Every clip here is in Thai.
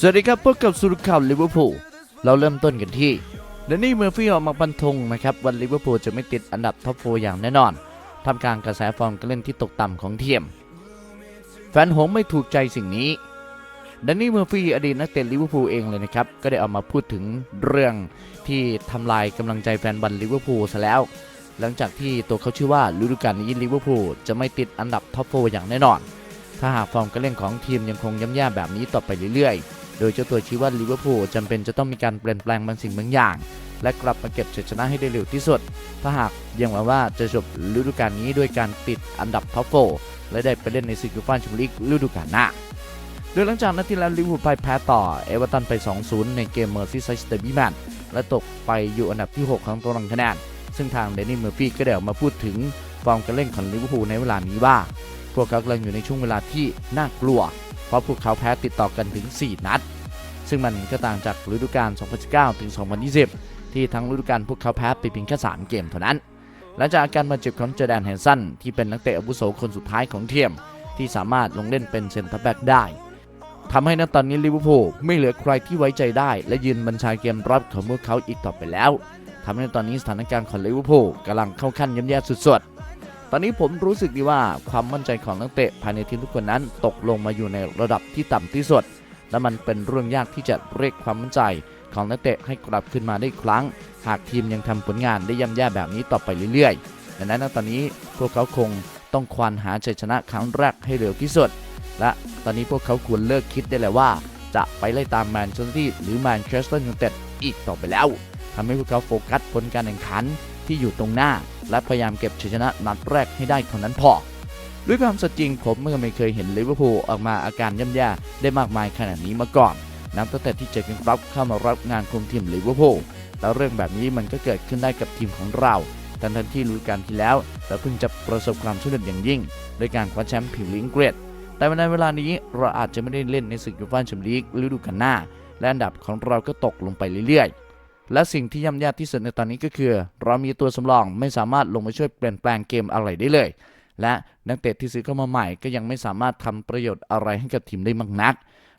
สวัสดีครับพบกับสุรข่าวลิเวอร์พูลเราเริ่มต้นกันที่เดนนี่เมอร์ฟี่ออกมาบันทงนะครับวันลิเวอร์พูลจะไม่ติดอันดับท็อปโฟอย่างแน่นอนทำกลารกระแสฟอร์มการเล่นที่ตกต่ำของทีมแฟนหงไม่ถูกใจสิ่งนี้แดนนี่เมอร์ฟี่อดีตนักเตะลิเวอร์พูลเองเลยนะครับ ก็ได้ออกมาพูดถึงเรื่องที่ทำลายกำลังใจแฟนบอลลิเวอร์พูลซะแล้ว หลังจากที่ตัวเขาชื่อว่าฤดูกาลนี้ลิเวอร์พูลจะไม่ติดอันดับท็อปโฟอย่างแน่นอน ถ้าหากฟอร์มการเล่นของทีมยังคงย่ำแย่แบบนี้ต่อไปเรื่อยๆ โดยเจ้าตัวชี้ว่าลิเวอร์พูลจำเป็นจะต้องมีการเปลี่ยนแปลงบางสิ่งบางอย่าง และกลับมาเก็บชัยชนะให้ได้เร็วที่สุด ถ้าหากยังหวังว่าจะจบฤดูกาลนี้ด้วยการติดอันดับท็อปโฟและได้ไปเล่นในศึกยูฟ่าแชมเปี้ยนลีกฤดูกาลหน้าโดยหลังจากนัดที่แล้วลิเวอร์พูลแพ้ต่อเอเวอร์ตันไป 2-0 ในเกมเมอร์ซี่ไซด์สเตบี้แมนและตกไปอยู่อันดับที่ 6 ของตารางคะแนน ซึ่งทางเดนนี่เมอร์ฟี่ก็ได้ออกมาพูดถึงฟอร์มการเล่นของลิเวอร์พูลในเวลานี้ว่า พวกเขากำลังอยู่ในช่วงเวลาที่น่ากลัว เพราะพวกเขาแพ้ติดต่อกันถึง 4 นัด ซึ่งมันก็ต่างจากฤดูกาล 2019 ถึง 2020 ที่ทั้งฤดูกาลพวกเขาแพ้ไปเพียงแค่ 3 เกมเท่านั้น หลังจากอาการบาดเจ็บของเจอแดนแฮนสันที่เป็นนักเตะอาวุโสคนสุดท้ายของเทียม ที่สามารถลงเล่นเป็นเซนเตอร์แบ็กได้ทำให้ณตอนนี้ลิเวอร์พูลไม่เหลือใครที่ไว้ใจได้ และยืนบัญชาเกมรับของพวกเขาอีกต่อไปแล้วทำให้ตอนนี้สถานการณ์ของลิเวอร์พูลกำลังเข้าขั้นย่ำแย่สุดๆ ตอนนี้ผมรู้สึกดีว่าความมั่นใจของนักเตะภายในทีมทุกคนนั้นตกลงมาอยู่ในระดับที่ต่ำที่สุด และมันเป็นเรื่องยากที่จะเรียกความมั่นใจของนักเตะให้กลับขึ้นมาได้อีกครั้ง หากทีมยังทำผลงานได้ย่ำแย่แบบนี้ต่อไปเรื่อยๆดังนั้นตอนนี้พวกเขาคงต้องควานหาชัยชนะครั้งแรกให้เร็วที่สุด และตอนนี้พวกเขาควรเลิกคิดได้แล้วว่า จะไปไล่ตามแมนเชสเตอร์หรือแมนเชสเตอร์ยูไนเต็ดอีกต่อไปแล้วทำให้พวกเขาโฟกัสผลการแข่งขัน ที่อยู่ตรงหน้า และพยายามเก็บชัยชนะนัดแรกให้ได้เท่านั้นพอ ด้วยความสัจจริงผมก็ไม่เคยเห็นลิเวอร์พูลออกมาอาการย่ำแย่ได้มากมายขนาดนี้มาก่อนนับตั้งแต่ที่เจอกันครับเข้ามารับงานคุมทีมลิเวอร์พูลแล้วเรื่องแบบนี้มันก็เกิดขึ้นได้กับทีมของเราทันทันที่ฤดูกาลที่แล้วเราเพิ่งจะประสบความสำเร็จอย่างยิ่งโดยการคว้าแชมป์พรีเมียร์ลีกอังกฤษแต่ในเวลานี้เราอาจจะไม่ได้เล่นในศึกยูฟ่าแชมเปี้ยนลีกฤดูกาลหน้า และอันดับของเราก็ตกลงไปเรื่อยๆ และสิ่งที่ย่ำแย่ที่สุดในตอนนี้ก็คือ เรามีตัวสำรองไม่สามารถลงมาช่วยเปลี่ยนแปลงเกมอะไรได้เลย และนักเตะที่ซื้อเข้ามาใหม่ก็ยังไม่สามารถทำประโยชน์อะไรให้กับทีมได้มากนัก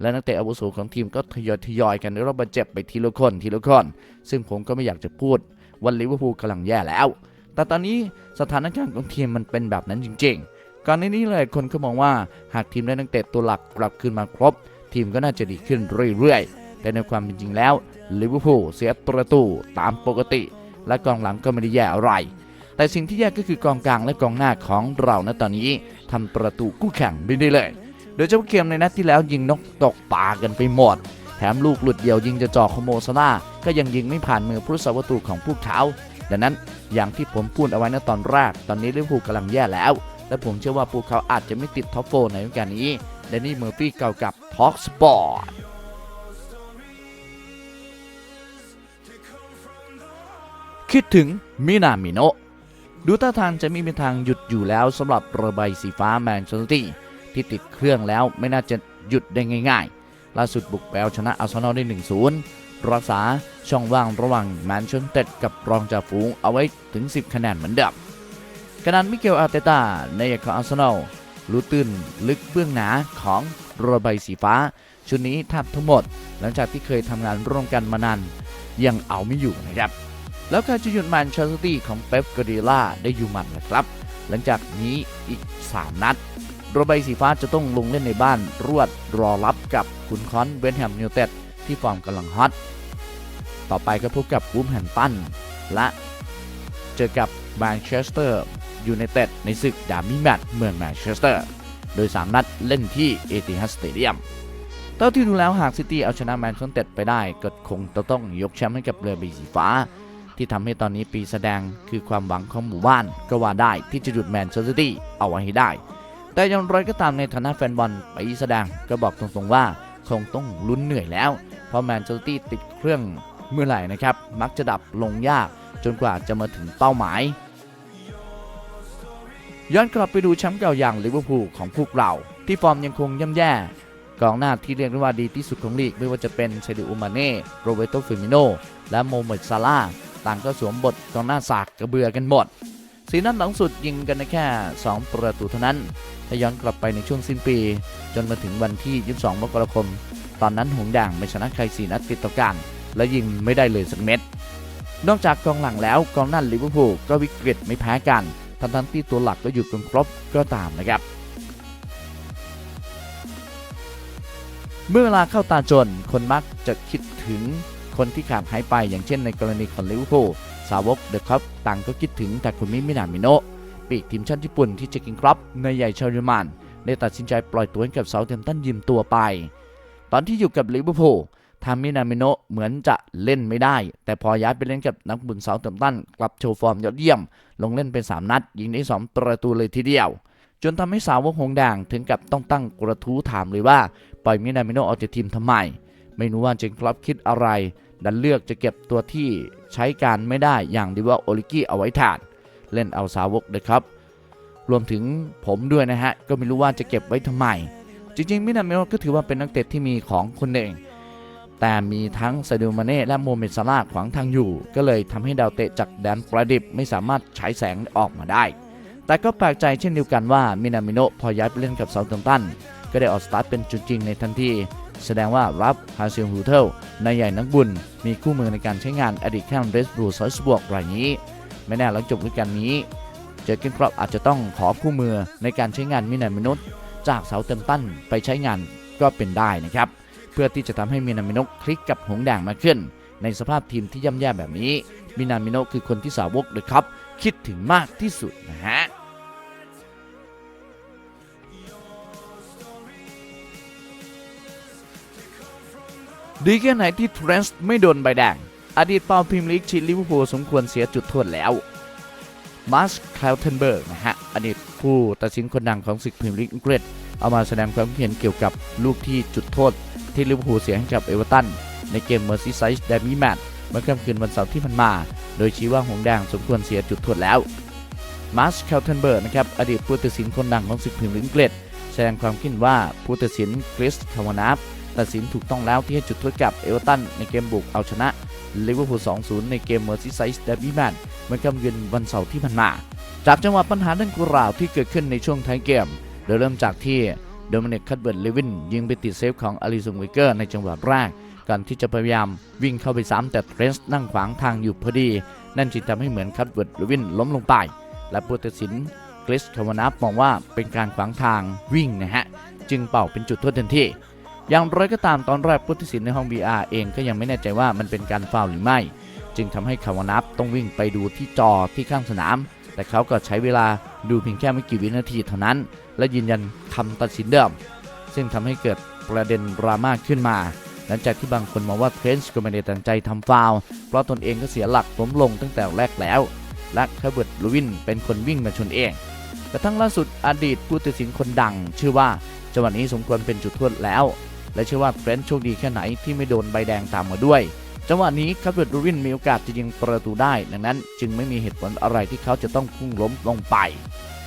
และนักเตะอาวุโสของทีมก็ทยอยทยอยๆกันได้รับบาดเจ็บไปทีละคนทีละคนซึ่งผมก็ไม่อยากจะพูดว่าลิเวอร์พูลกำลังแย่แล้ว แต่ตอนนี้สถานการณ์ของทีมมันเป็นแบบนั้นจริง ๆ ก่อนหน้านี้หลายคนก็มองว่าหากทีมได้นักเตะตัวหลักกลับคืนมาครบ ทีมก็น่าจะดีขึ้นเรื่อยๆ แต่ในความเป็นจริงแล้วลิเวอร์พูลเสียประตูตามปกติ และกองหลังก็ไม่ได้แย่อะไร แต่สิ่งที่แย่ก็คือกองกลางและกองหน้าของเราณตอนนี้ทำประตูคู่แข่งไม่ได้เลย โดยเฉพาะเกมในนัดที่แล้วยิงนกตกป่ากันไปหมด แถมลูกหลุดเดียวยิงจะจ่อคโมซาล่าก็ยังยิงไม่ผ่านมือผู้สาประตูของพวกเขาดังนั้นอย่างที่ผมพูดเอาไว้ในตอนแรก ตอนนี้ลิเวอร์พูลกำลังแย่แล้ว และผมเชื่อว่าพวกเขาอาจจะไม่ติดท็อปโฟในฤดูกาลนี้แดนนี่เมอร์ฟี่เก่ากับท็อกสปอร์ต คิดถึงมินามิโนะดูท่าทางจะไม่มีทางหยุดอยู่แล้วสำหรับเระบายสีฟ้าแมนเชสเตอร์ตี้ที่ติดเครื่องแล้วไม่น่าจะหยุดได้ง่ายๆ ล่าสุดบุกไปเอาชนะอาร์เซนอลได้ 1-0 รักษาช่องว่างระหว่างแมนเชสเตอร์กับรองจ่าฝูงเอาไว้ถึง 10 คะแนนเหมือนเดิมขณะมิเกลอาร์เตตาในเอกของอาร์เซนอลรู้ตื้นลึกเบื้องหนาของเระบายสีฟ้า ชุดนี้แทบทั้งหมด หลังจากที่เคยทำงานร่วมกันมานานยังเอาไม่อยู่นะครับ แล้วใครจะหยุดแมนเชสเตอร์ซิตี้ของเป๊ปกวาร์ดิโอล่าได้อยู่มัดนะครับ หลังจากนี้อีก 3 นัดโรใบสีฟ้าจะต้องลงเล่นในบ้านรวดรอรับกับขุนคอนเวนแฮมยูไนเต็ดที่ฟอร์มกำลังฮอตต่อไปก็พบกับวูมแฮมตันและเจอกับแมนเชสเตอร์ยูไนเต็ดในศึกดาร์บี้แมตเมืองแมนเชสเตอร์ โดย 3 นัดเล่นที่เอติฮัดสเตเดียมเท่าที่ดูแล้วหากซิตี้เอาชนะแมนเชสเตอร์ไปได้ก็คงจะต้องยกแชมป์ให้กับเรือใบสีฟ้า ที่ทำให้ตอนนี้ปีแสดงคือความหวังของหมู่บ้าน ก็ว่าได้ที่จะหยุดแมนเชสเตอร์ซิตี้เอาไว้ให้ได้ แต่อย่างไรก็ตามในฐานะแฟนบอลปีแสดงก็บอกตรงๆว่าคงต้องลุ้นเหนื่อยแล้ว เพราะแมนเชสเตอร์ซิตี้ติดเครื่องเมื่อไหร่นะครับ มักจะดับลงยากจนกว่าจะมาถึงเป้าหมาย ย้อนกลับไปดูแชมป์เก่าอย่างลิเวอร์พูลของพวกเรา ที่ฟอร์มยังคงย่ำแย่กองหน้าที่เรียกได้ว่าดีที่สุดของลีกไม่ว่าจะเป็นเซดิโอมาเน่โรเบโตฟิมิโนและโมเมดซาลา ต่างก็สวมบทกองหน้าสากกระเบือกันหมดสีนัดหลังสุดยิงกันแค่ 2 ประตูเท่านั้นถ้าย้อนกลับไปในช่วงสิ้นปี จนมาถึงวันที่ 22 มกราคม ตอนนั้นหงส์แดงไม่ชนะใครสีนัดติดต่อกันและยิงไม่ได้เลยสักเม็ด นอกจากกองหลังแล้วกองหน้าลิเวอร์พูลก็วิกฤตไม่แพ้กันทั้งทั้งที่ตัวหลักก็อยู่กันครบก็ตามนะครับ เมื่อเวลาเข้าตาจนคนมักจะคิดถึง คนที่ขาดหายไปอย่างเช่นในกรณีของลิเวอร์พูลสาวกเดอะคัพต่างก็คิดถึงแต่คุณมิมินามิโนะปีกทีมชาติญี่ปุ่นที่จะกินครับในใหญ่ชาวเยอรมันได้ตัดสินใจปล่อยตัวให้กับเซาท์แฮมตันยืมตัวไป ตอนที่อยู่กับลิเวอร์พูลทามินามิโนะเหมือนจะเล่นไม่ได้ แต่พอย้ายไปเล่นกับนักบุญเซาท์แฮมตันกลับโชว์ฟอร์มยอดเยี่ยม ลงเล่นเป็น 3 นัด ยิงได้ 2 ประตูเลยทีเดียว จนทำให้สาวกหงแดงถึงกับต้องตั้งกระทู้ถามเลยว่า ปล่อยมินามิโนะออกจากทีมทำไม ไม่รู้ว่าเจนคลับคิดอะไร ดันเลือกจะเก็บตัวที่ใช้การไม่ได้อย่างดีว่าโอลิกี้เอาไว้ทาน เล่นเอาสาวกเลยครับ รวมถึงผมด้วยนะฮะ ก็ไม่รู้ว่าจะเก็บไว้ทำไม จริงๆมินามิโนะก็ถือว่าเป็นนักเตะที่มีของคนหนึ่ง แต่มีทั้งซาดิโอมาเน่และโมเมซาลาขวางทางอยู่ ก็เลยทำให้ดาวเตะจากแดนประดิบไม่สามารถฉายแสงออกมาได้ แต่ก็แปลกใจเช่นเดียวกันว่ามินามิโนพอย้ายไปเล่นกับเซาท์แฮมป์ตันก็ได้ออกสตาร์ทเป็นจุดจริงในทันที แสดงว่ารับฮาซิลฮูเทลนายใหญ่นักบุญ มีคู่มือในการใช้งานอดีตแข้งเรสบรูซอยสบวกรายนี้ ไม่แน่หลังจบฤดูกาลนี้ เจอเกนครอปอาจจะต้องขอคู่มือในการใช้งานมินามิโนะจากเสาเต็มตั้นไปใช้งานก็เป็นได้นะครับ เพื่อที่จะทำให้มินามิโนะคลิกกับหงแดงมากขึ้น ในสภาพทีมที่ย่ำแย่แบบนี้มินามิโนะคือคนที่สาวกเลยครับ คิดถึงมากที่สุดนะฮะ ดีแค่ไหนที่เทรนส์ไม่โดนใบแดง อดีตเปาพรีเมียร์ลีกชิลิเวอร์พูลสมควรเสียจุดโทษแล้วมาร์ชคลาวเทนเบิร์กนะฮะอดีตผู้ตัดสินคนดังของศึกพรีเมียร์ลีกอังกฤษเอามาแสดงความคิดเห็นเกี่ยวกับลูกที่จุดโทษ ที่ลิเวอร์พูลเสียให้กับเอเวอร์ตันในเกมเมอร์ซีไซส์เดมี่แมตเมื่อค่ำคืนวันเสาร์ที่ผ่านมา โดยชี้ว่าหงแดงสมควรเสียจุดโทษแล้วมาร์ชคลาวเทนเบิร์กนะครับอดีตผู้ตัดสินคนดังของศึกพรีเมียร์ลีกอังกฤษแสดงความคิดเห็นว่าผู้ตัดสินคริสคาวานาฟ ตัดสินถูกต้องแล้วที่ให้จุดโทษกับเอเวอร์ตันในเกมบุกเอาชนะลิเวอร์พูล 2-0 ในเกมเมอร์ซีไซส์เดบี้แมนเมื่อกำเยือนวันเสาร์ที่ผ่านมา จากจังหวะปัญหาดังกล่าวที่เกิดขึ้นในช่วงท้ายเกม โดยเริ่มจากที่โดมินิกคัตเบิร์ตเลวินยิงไปติดเซฟของอลิซงวิเกอร์ในจังหวะแรกก่อนที่จะพยายามวิ่งเข้าไปซ้ำแต่เทรนส์นั่งขวางทางอยู่พอดี นั่นจึงทำให้เหมือนคัตเบิร์ตเลวินล้มลงไป และผู้ตัดสินคริสคาวานาฟมองว่าเป็นการขวางทางวิ่งนะฮะ จึงเป่าเป็นจุดโทษทันที อย่างไรก็ตามตอนแรกผู้ตัดสินในห้อง VR เองก็ยังไม่แน่ใจว่ามันเป็นการฟาวหรือไม่ จึงทำให้คาวานับต้องวิ่งไปดูที่จอที่ข้างสนาม แต่เขาก็ใช้เวลาดูเพียงแค่ไม่กี่วินาทีเท่านั้น และยืนยันคำตัดสินเดิม ซึ่งทำให้เกิดประเด็นดราม่าขึ้นมา หลังจากที่บางคนมองว่าเทรนส์ก็ไม่ได้ตั้งใจทำฟาวเพราะตนเองก็เสียหลักล้มลงตั้งแต่แรกแล้วและคาเบิร์ตลูวินเป็นคนวิ่งมาชนเองกระทั่งล่าสุดอดีตผู้ตัดสินคนดัง ชื่อว่าจังหวะนี้สมควรเป็นจุดโทษแล้ว และเชื่อว่าเฟรนช์โชคดีแค่ไหนที่ไม่โดนใบแดงตามมาด้วย จังหวะนี้คาร์เบิร์ตรูวินมีโอกาสจะยิงประตูได้ ดังนั้นจึงไม่มีเหตุผลอะไรที่เขาจะต้องพุ่งล้มลงไป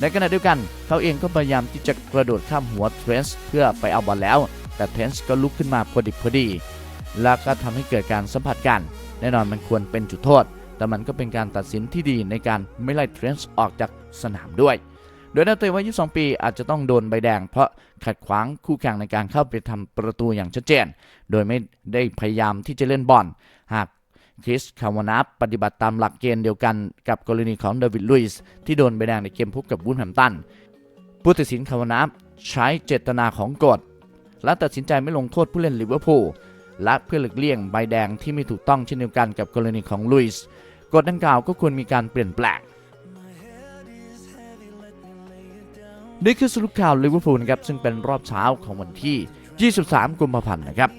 ในขณะเดียวกัน เขาเองก็พยายามที่จะกระโดดข้ามหัวเทรนส์เพื่อไปเอาบอลแล้ว แต่เทรนส์ก็ลุกขึ้นมาพอดิบพอดี แล้วก็ทำให้เกิดการสัมผัสกัน แน่นอนมันควรเป็นจุดโทษ แต่มันก็เป็นการตัดสินที่ดีในการไม่ไล่เทรนส์ออกจากสนามด้วย โดยนักเตะวัย 22 ปีอาจจะต้องโดนใบแดง เพราะขัดขวางคู่แข่งในการเข้าไปทำประตูอย่างชัดเจน โดยไม่ได้พยายามที่จะเล่นบอล หากคริสคาวานาปฏิบัติตามหลักเกณฑ์เดียวกันกับกรณีของเดวิดลุยส์ที่โดนใบแดงในเกมพบกับวูลแฮมตันผู้ตัดสินคาวานาใช้เจตนาของกฎและตัดสินใจไม่ลงโทษผู้เล่นลิเวอร์พูลและเพื่อหลีกเลี่ยงใบแดงที่ไม่ถูกต้องเช่นเดียวกันกับกรณีของลุยส์กฎดังกล่าวก็ควรมีการเปลี่ยนแปลง นี่คือสรุปข่าวลิเวอร์พูลนะครับซึ่งเป็นรอบเช้าของวันที่ 23 กุมภาพันธ์นะครับ